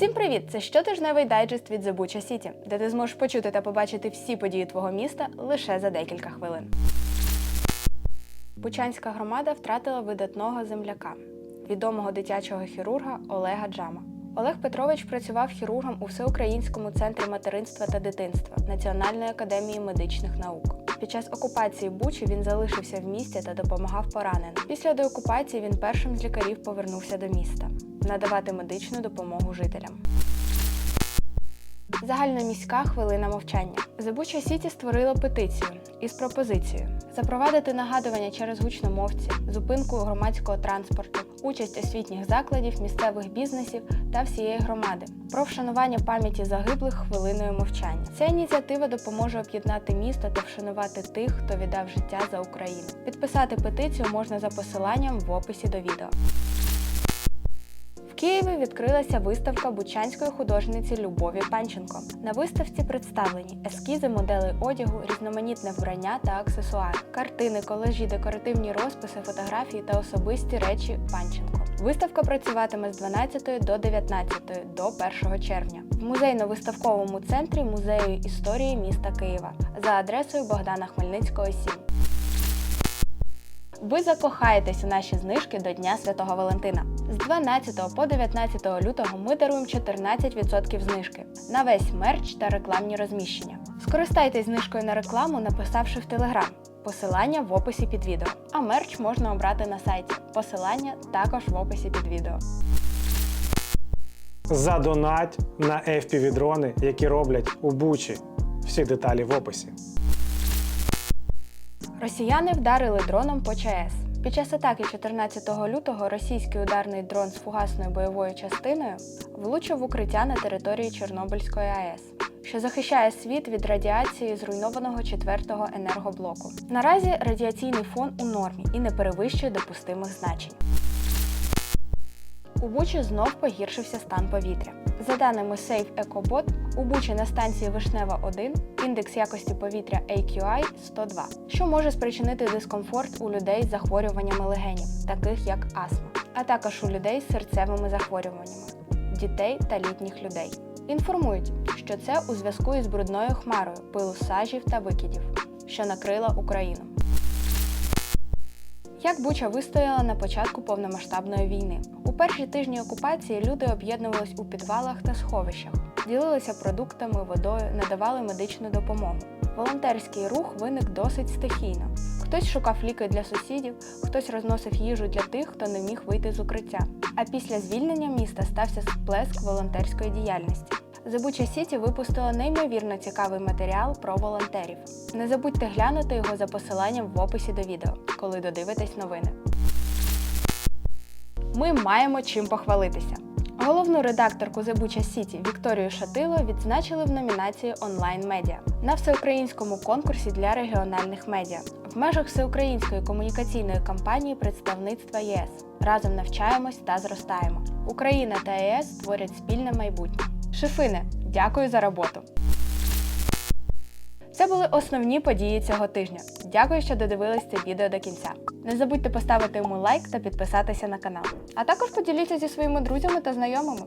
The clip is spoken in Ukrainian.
Всім привіт! Це щотижневий дайджест від Bucha City, де ти зможеш почути та побачити всі події твого міста лише за декілька хвилин. Бучанська громада втратила видатного земляка, відомого дитячого хірурга Олега Джама. Олег Петрович працював хірургом у Всеукраїнському центрі материнства та дитинства Національної академії медичних наук. Під час окупації Бучі він залишився в місті та допомагав пораненим. Після деокупації він першим з лікарів повернувся до міста надавати медичну допомогу жителям. Загальноміська хвилина мовчання. Забуча Сіті створила петицію із пропозицією запровадити нагадування через гучномовці, зупинку громадського транспорту, участь освітніх закладів, місцевих бізнесів та всієї громади про вшанування пам'яті загиблих хвилиною мовчання. Ця ініціатива допоможе об'єднати місто та вшанувати тих, хто віддав життя за Україну. Підписати петицію можна за посиланням в описі до відео. Києві відкрилася виставка бучанської художниці Любові Панченко. На виставці представлені ескізи моделей одягу, різноманітне вбрання та аксесуари, картини, колежі, декоративні розписи, фотографії та особисті речі Панченко. Виставка працюватиме з 12 до 19 до 1 червня в музейно-виставковому центрі музею історії міста Києва за адресою Богдана Хмельницького 7. Ви закохаєтесь у наші знижки до Дня Святого Валентина. З 12 по 19 лютого ми даруємо 14% знижки на весь мерч та рекламні розміщення. Скористайтесь знижкою на рекламу, написавши в Телеграм. Посилання в описі під відео. А мерч можна обрати на сайті. Посилання також в описі під відео. Задонать на FPV-дрони, які роблять у Бучі. Всі деталі в описі. Росіяни вдарили дроном по ЧАЕС. Під час атаки 14 лютого російський ударний дрон з фугасною бойовою частиною влучив в укриття на території Чорнобильської АЕС, що захищає світ від радіації зруйнованого 4-го енергоблоку. Наразі радіаційний фон у нормі і не перевищує допустимих значень. У Бучі знов погіршився стан повітря. За даними Safe EcoBot, у Бучі на станції Вишнева 1 індекс якості повітря AQI 102, що може спричинити дискомфорт у людей з захворюваннями легенів, таких як астма, а також у людей з серцевими захворюваннями, дітей та літніх людей. Інформують, що це у зв'язку із брудною хмарою пилу сажів та викидів, що накрила Україну. Як Буча вистояла на початку повномасштабної війни? У перші тижні окупації люди об'єднувались у підвалах та сховищах, ділилися продуктами, водою, надавали медичну допомогу. Волонтерський рух виник досить стихійно. Хтось шукав ліки для сусідів, хтось розносив їжу для тих, хто не міг вийти з укриття. А після звільнення міста стався сплеск волонтерської діяльності. Забуча Сіті випустила неймовірно цікавий матеріал про волонтерів. Не забудьте глянути його за посиланням в описі до відео, коли додивитесь новини. Ми маємо чим похвалитися. Головну редакторку Забуча Сіті Вікторію Шатило відзначили в номінації Онлайн медіа на всеукраїнському конкурсі для регіональних медіа в межах всеукраїнської комунікаційної кампанії представництва ЄС. Разом навчаємось та зростаємо. Україна та ЄС створять спільне майбутнє. Шефине, дякую за роботу. Це були основні події цього тижня. Дякую, що додивились це відео до кінця. Не забудьте поставити йому лайк та підписатися на канал. А також поділіться зі своїми друзями та знайомими.